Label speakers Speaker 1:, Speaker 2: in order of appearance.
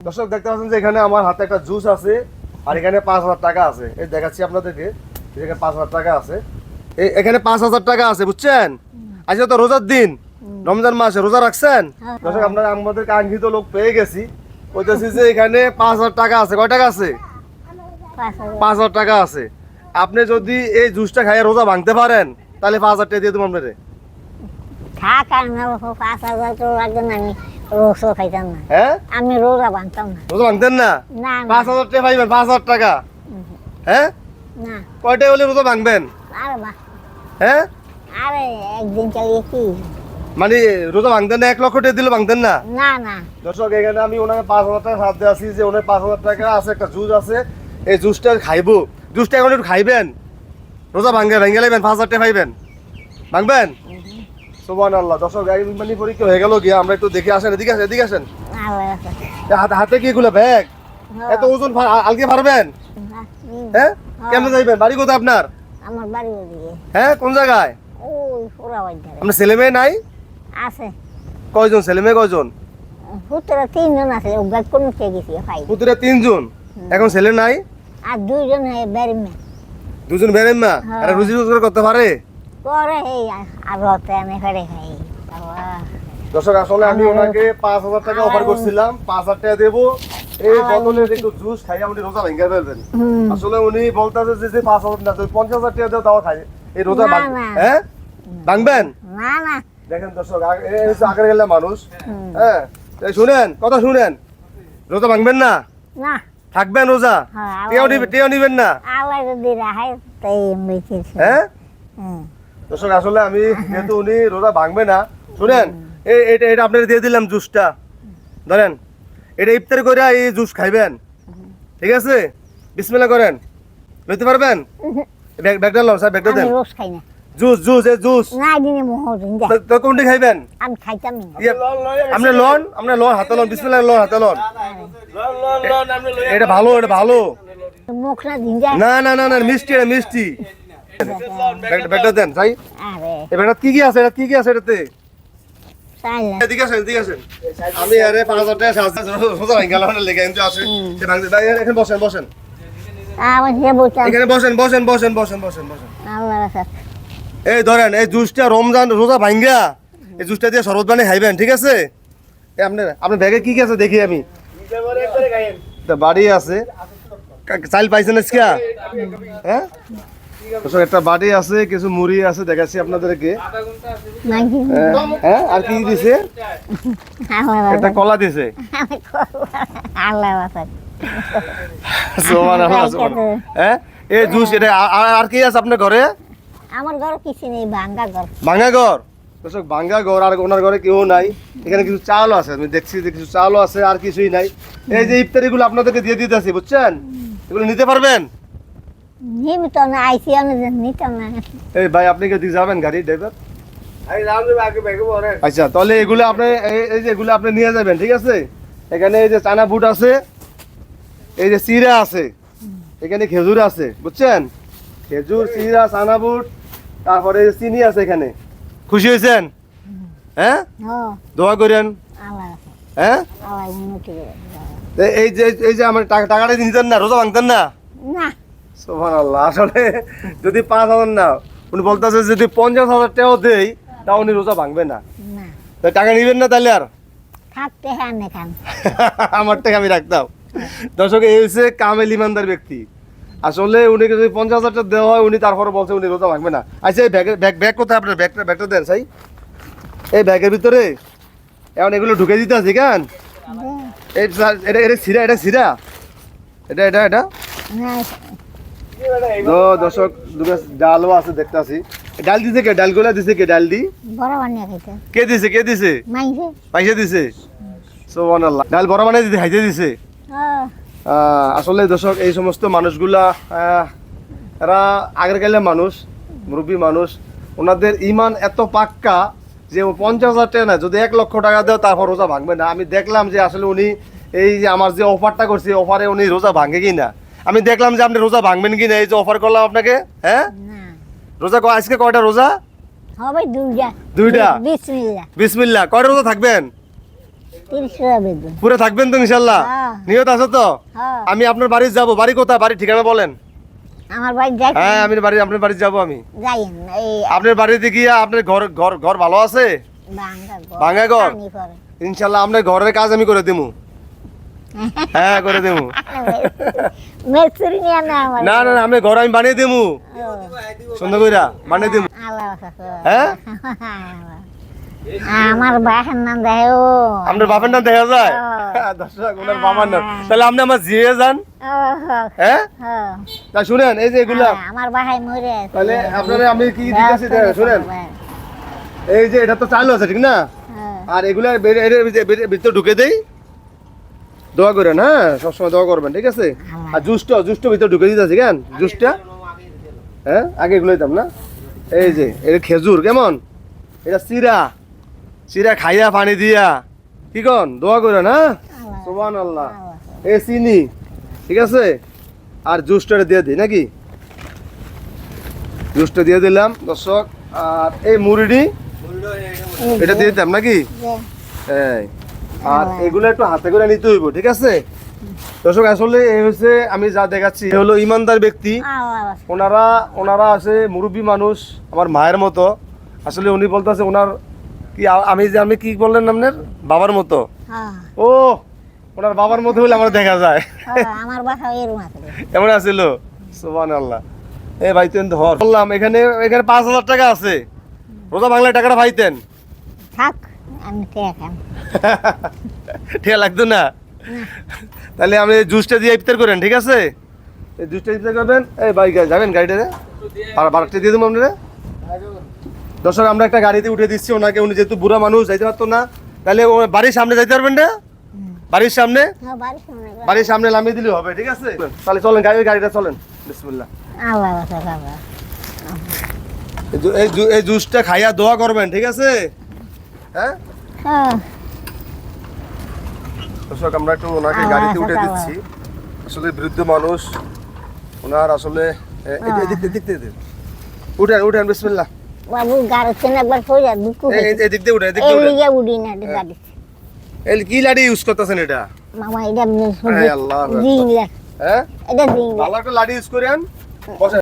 Speaker 1: দর্শক দেখতে পাচ্ছেন যে এখানে আমার হাতে একটা জুস আছে আর এখানে পাঁচ হাজার টাকা আছে। এই দেখাচ্ছি আপনাদেরকে এখানে পাঁচ হাজার টাকা আছে। এই এখানে পাঁচ হাজার টাকা আছে বুঝছেন? আজকে তো রোজার দিন। রমজান মাসে রোজা রাখছেন?
Speaker 2: হ্যাঁ।
Speaker 1: দর্শক আপনারা আমাদের কাঙ্ক্ষিত লোক পেয়ে গেছি। বলতেছি যে এখানে পাঁচ হাজার টাকা আছে। কয় টাকা আছে?
Speaker 2: পাঁচ হাজার।
Speaker 1: টাকা আছে। আপনি যদি এই জুসটা খাইয়ে রোজা ভাঙতে পারেন তাহলে পাঁচ হাজার টাকা দিয়ে দেবো আপনাদের
Speaker 2: থাক আর পাঁচ হাজার তো লাগবে আমি রোজও খাইতাম না।
Speaker 1: হ্যাঁ?
Speaker 2: আমি রোজা বানতাম না।
Speaker 1: রোজা ভাঙতেন না?
Speaker 2: না না।
Speaker 1: পাঁচ হাজার টাকা পাইবেন পাঁচ হাজার টাকা। হ্যাঁ?
Speaker 2: না।
Speaker 1: কয়টায় হলে রোজা ভাঙবেন
Speaker 2: আরে বা।
Speaker 1: হ্যাঁ?
Speaker 2: আরে একদিন চালিয়ে কি?
Speaker 1: মানে রোজা ভাঙতেন না এক লক্ষ টাকা দিলে ভাঙতেন না?
Speaker 2: না না।
Speaker 1: দর্শক এখানে আমি ওনাকে পাঁচ হাজার টাকা হাত দিয়ে আছি যে ওনার পাঁচ হাজার টাকা আছে একটা জুস আছে। এই জুসটা খাইবো। জুসটা এখন একটু খাইবেন? রোজা ভাঙবে ভেঙে নেবেন পাঁচ হাজার টাকা পাইবেন। ভাঙবেন সোমান আল্লাহ দর্শক মানে পরীক্ষা হয়ে গেল গিয়ে আমরা একটু দেখে আসেন এদিকে আসেন এদিকে আসেন। হাতে হাতে কি এগুলো ব্যাগ? এত ওজন আলগে পারবেন
Speaker 2: হুম,
Speaker 1: হ্যাঁ? কেমনে যাইবেন? বাড়ি কোথায় আপনার?
Speaker 2: আমার বাড়ি ওদিকে।
Speaker 1: হ্যাঁ কোন জায়গায়?
Speaker 2: ওই পুরা বাড়ি
Speaker 1: আপনার ছেলে মেয়ে নাই?
Speaker 2: আছে।
Speaker 1: কয়জন? ছেলে মেয়ে কয়জন?
Speaker 2: পুতরা তিনজন আছে ও ব্যাগ কোন খেয়ে গেছি খাই
Speaker 1: পুতুরা তিনজন? এখন ছেলে নাই?
Speaker 2: আর দুইজন হে বেড়ি
Speaker 1: দুজন বেরেন না
Speaker 2: হ্যাঁ।
Speaker 1: রুজি রোজগার করতে পারে?
Speaker 2: করে এই
Speaker 1: দর্শক আসলে আমি ওনাকে পাঁচ হাজার টাকা অফার করছিলাম। পাঁচ হাজার টাকা দেবো। এই বদলে একটু জুস খাইয়া উনি রোজা ভেঙে ফেলবেন। আসলে উনি বলতেছে যে যে পাঁচ হাজার না পঞ্চাশ হাজার টাকা তাও খাই। এই রোজা। হ্যাঁ? ভাঙবেন? দেখেন দর্শক আগ- আগের গেলে মানুষ। হ্যাঁ? শুনেন কথা শুনেন। রোজা ভাঙবেন না? থাকবেন রোজা?
Speaker 2: হ্যাঁ,
Speaker 1: টেও নিবেন না? হ্যাঁ? দর্শক আসলে আমি যেহেতু উনি রোজা ভাঙবে না শুনেন এটা এটা আপনার দিয়ে দিলাম জুসটা। ধরেন এটা ইফতার করে এই জুস খাইবেন। ঠিক আছে? বিসমিল্লাহ করেন। লইতে পারবেন? ব্যাগ ব্যাগটা স্যার ব্যাগটা দেন। জুস জুস এই জুস।
Speaker 2: না দিনে মোহন যা।
Speaker 1: তো- তো কোনটি খাইবেন?
Speaker 2: আমি খাইতাম
Speaker 1: আপনি লন? আপনি লন হাতে লন বিসমিল্লাহ লন হাতে লন। এটা ভালো এটা ভালো।
Speaker 2: না
Speaker 1: না না না না মিষ্টি এটা মিষ্টি। ব্যাগটা দেন ভাই
Speaker 2: আরে।
Speaker 1: এই ব্যাগটা কি কি আছে? এটা কি কি আছে এটাতে? এদিকে আসেন এদিকে আসেন। আমি আরে পাঁচ হাজার টাকা সাহায্য সোজা গেলাম লেগে কিন্তু আসে। সে ভাঙতে ভাই, এখানে বসেন বসেন।
Speaker 2: আমার সে বলতাম
Speaker 1: এখানে বসেন বসেন বসেন বসেন বসেন বসেন। এই ধরেন এই জুসটা রমজান রোজা ভাঙ্গা এই জুসটা দিয়ে শরবত বানিয়ে খাইবেন ঠিক আছে? আপনার আপনার ব্যাগে কি কি আছে দেখি আমি। তা বাড়ি আছে। চাল পাইছেন আজকে? হ্যাঁ? একটা বাড়ি আছে কিছু মুড়ি আছে দেখাচ্ছি আপনাদেরকে। হ্যাঁ, হ্যাঁ আর কি দিছে? একটা কলা দিছে। হ্যাঁ এই জুস এটা আর কি আছে আপনার ঘরে?
Speaker 2: আমার ঘর কিছু নেই ভাঙ্গা ঘর।
Speaker 1: ভাঙ্গা ঘর? দর্শক ভাঙ্গা ঘর আর ওনার ঘরে কেউ নাই। এখানে কিছু চালও আছে আমি দেখছি যে কিছু চালও আছে আর কিছুই নাই। এই যে ইফতারিগুলো আপনাদেরকে দিয়ে দিতেছি বুঝছেন? এগুলো নিতে পারবেন?
Speaker 2: নিমিত না আইসি আমি নিতাম না।
Speaker 1: এই ভাই আপনি কি যাবেন গাড়ি ড্রাইভার আচ্ছা তাহলে এগুলো আপনি এই- এই যে এগুলো আপনি নিয়ে যাবেন ঠিক আছে? এখানে এই যে চানা বুট আছে এই যে চিরা আছে এখানে খেজুর আছে বুঝছেন? খেজুর চিরা চানা বুট তারপরে এই যে চিনি আছে এখানে। খুশি হয়েছেন? হ্যাঁ? দোয়া করেন। হ্যাঁ? এই- এই যে এই যে আমার টাকাটা নিতেন না রোজা ভাঙতেন না? সোমান আল্লাহ আসলে যদি পাঁচ হাজার না উনি বলতেছে যদি পঞ্চাশ হাজার টাকাও দেই তা উনি রোজা ভাঙবে না।
Speaker 2: না।
Speaker 1: তা টাকা নিবেন না তাহলে আর? আমার টাকা আমি রাখতাম। দর্শক এই হচ্ছে কামেল ইমানদার ব্যক্তি। আসলে উনি যদি পঞ্চাশ হাজার টাকা দেওয়া হয় উনি তারপরে বলছে উনি রোজা ভাঙবে না। আচ্ছা এই ব্যাগের ব্যাগ ব্যাগ কোথায় আপনার? ব্যাগটা ব্যাগটা দেন সাই। এই ব্যাগের ভিতরে? এখন এগুলো ঢুকে দিতে আছে কেন? এটা এটা সিরা এটা সিরা? এটা এটা এটা? তো দর্শক দুটো ডালও আছে দেখতে আছি ডাল দিছে কে? দিছে কে ডাল দি?
Speaker 2: বড় বানিয়ে খাইতে
Speaker 1: কে দিছে কে দিছে?
Speaker 2: মাইছে।
Speaker 1: দিছে? সোবানাল্লাহ ডাল বড় দিতে হাইতে দিছে? আসলে দর্শক এই সমস্ত মানুষগুলা এরা আগের গেলে মানুষ মুরব্বী মানুষ ওনাদের ইমান এত পাক্কা যে পঞ্চাশ হাজার টাকা না যদি এক লক্ষ টাকা দেও তারপর রোজা ভাঙবে না। আমি দেখলাম যে আসলে উনি এই যে আমার যে অফারটা করছি অফারে উনি রোজা ভাঙে কি না আমি দেখলাম যে আপনি রোজা ভাঙবেন কি না? এই যে অফার করলাম আপনাকে হ্যাঁ? রোজা আজকে কয়টা রোজা?
Speaker 2: হবে দুইটা।
Speaker 1: দুইটা?
Speaker 2: বিসমিল্লাহ
Speaker 1: বিসমিল্লা। কয়টা রোজা থাকবেন? পুরো থাকবেন তো ইনশাল্লাহ?
Speaker 2: হ্যাঁ।
Speaker 1: নিয়ত আছে তো?
Speaker 2: হ্যাঁ।
Speaker 1: আমি আপনার বাড়ি যাব। বাড়ি কোথায়? বাড়ি ঠিকানা বলেন।
Speaker 2: আমার বাড়ি যাই।
Speaker 1: হ্যাঁ আমি বাড়ি আপনার বাড়ি যাব আমি।
Speaker 2: যাই
Speaker 1: আপনার বাড়িতে গিয়ে আপনার ঘর ঘর ঘর ভালো আছে? ভাঙা ঘর? ইনশাল্লাহ আপনার ঘরের কাজ আমি করে দিমু। হ্যাঁ করে
Speaker 2: মেস্তুরি নিয়ে না
Speaker 1: না না আমি ঘর আমি বানিয়ে
Speaker 2: ও,
Speaker 1: সুন্দর কইরা বানিয়ে
Speaker 2: কাছে।
Speaker 1: হ্যাঁ?
Speaker 2: আমার নাম দেখে
Speaker 1: আপনার বাপের নাম দেখা যায়?
Speaker 2: হ্যাঁ।
Speaker 1: দর্শক ওনার বাবার নাম। তাহলে আপনি আমার জিয়ে যান। হ্যাঁ? তা শুনেন এই যে এগুলা।
Speaker 2: হ্যাঁ, আমার বাসায় মরে
Speaker 1: তাহলে আপনারা আমি কি দিতেছি শুনেন। এই যে এটা তো চালু আছে ঠিক না?
Speaker 2: হ্যাঁ,
Speaker 1: আর এগুলা ভিতরে ঢুকে দেই। দোয়া করেন হ্যাঁ? সবসময় দোয়া করবেন ঠিক আছে? আর জুসটা জুসটা ভিতরে ঢুকে দিতে আছে কেন? জুসটা? হ্যাঁ? আগে এগুলো দিতাম না? এই যে এটা খেজুর কেমন? এটা চিরা। চিরা খাইয়া পানি দিয়া। কি কন? দোয়া করেন হ্যাঁ? সোবান আল্লাহ। এ চিনি ঠিক আছে? আর জুসটা দিয়ে দিই নাকি? জুসটা দিয়ে দিলাম দর্শক। আর এই মুড়িটি? এটা দিয়ে দিতাম নাকি?
Speaker 2: যে,
Speaker 1: এই। আর এগুলো একটু হাতে করে নিতে হইব ঠিক আছে? দর্শক আসলে এই হচ্ছে আমি যা দেখাচ্ছি এ হলো ইমানদার ব্যক্তি। ওনারা ওনারা আছে মুরব্বী মানুষ আমার মায়ের মতো। আসলে উনি বলতেছে ওনার কি আমি যে আমি কি বললেন আপনার বাবার মতো।
Speaker 2: হ্যাঁ,
Speaker 1: ও ওনার বাবার মতো হলে আমার দেখা যায়।
Speaker 2: হ্যাঁ, আমার বাসা
Speaker 1: এমন আছিল? সুবান আল্লাহ এ ভাই তুই ধর। বললাম এখানে এখানে পাঁচ হাজার টাকা আছে। রোজা বাংলায় টাকাটা পাইতেন।
Speaker 2: থাক আমি
Speaker 1: ঠিক লাগতো না? তাহলে আপনি জুসটা দিয়ে ইফতার করেন ঠিক আছে? এই জুসটা ইফতার করবেন। এই ভাই গা- যাবেন গাড়িটাতে আর বারোটা দিয়ে দেবো আপনারা। দর্শক আমরা একটা গাড়িতে উঠে দিচ্ছি ওনাকে উনি যেহেতু বুড়া মানুষ যাইতে পারতো না। তাহলে ও বাড়ির সামনে যাইতে পারবেন না বাড়ির সামনে?
Speaker 2: হ্যাঁ, বাড়ির সামনে।
Speaker 1: বাড়ির সামনে নামিয়ে দিলে হবে ঠিক আছে? তাহলে চলেন গাড়ি গাড়িটা চলেন। বিসমিল্লাহ। এই জুসটা খাইয়া দোয়া করবেন ঠিক আছে? হ্যাঁ?
Speaker 2: হ্যাঁ,
Speaker 1: দর্শক আমরা একটু ওনাকে গাড়িতে উঠে দিচ্ছি। আসলে বৃদ্ধ মানুষ ওনার আসলে। উঠেন উঠেন বিসমিল্লাহ।
Speaker 2: বাবু একবার পড়ে দুঃখ
Speaker 1: এদিক দিয়ে উঠেন এদিক দিয়ে
Speaker 2: না গাড়ি
Speaker 1: এই কি লাড়ি ইউজ করতেছেন এটা?
Speaker 2: মামা এটা
Speaker 1: হ্যাঁ
Speaker 2: এটা দিন লাখ
Speaker 1: ভালো একটা লাড়ি ইউজ করেন। বসেন।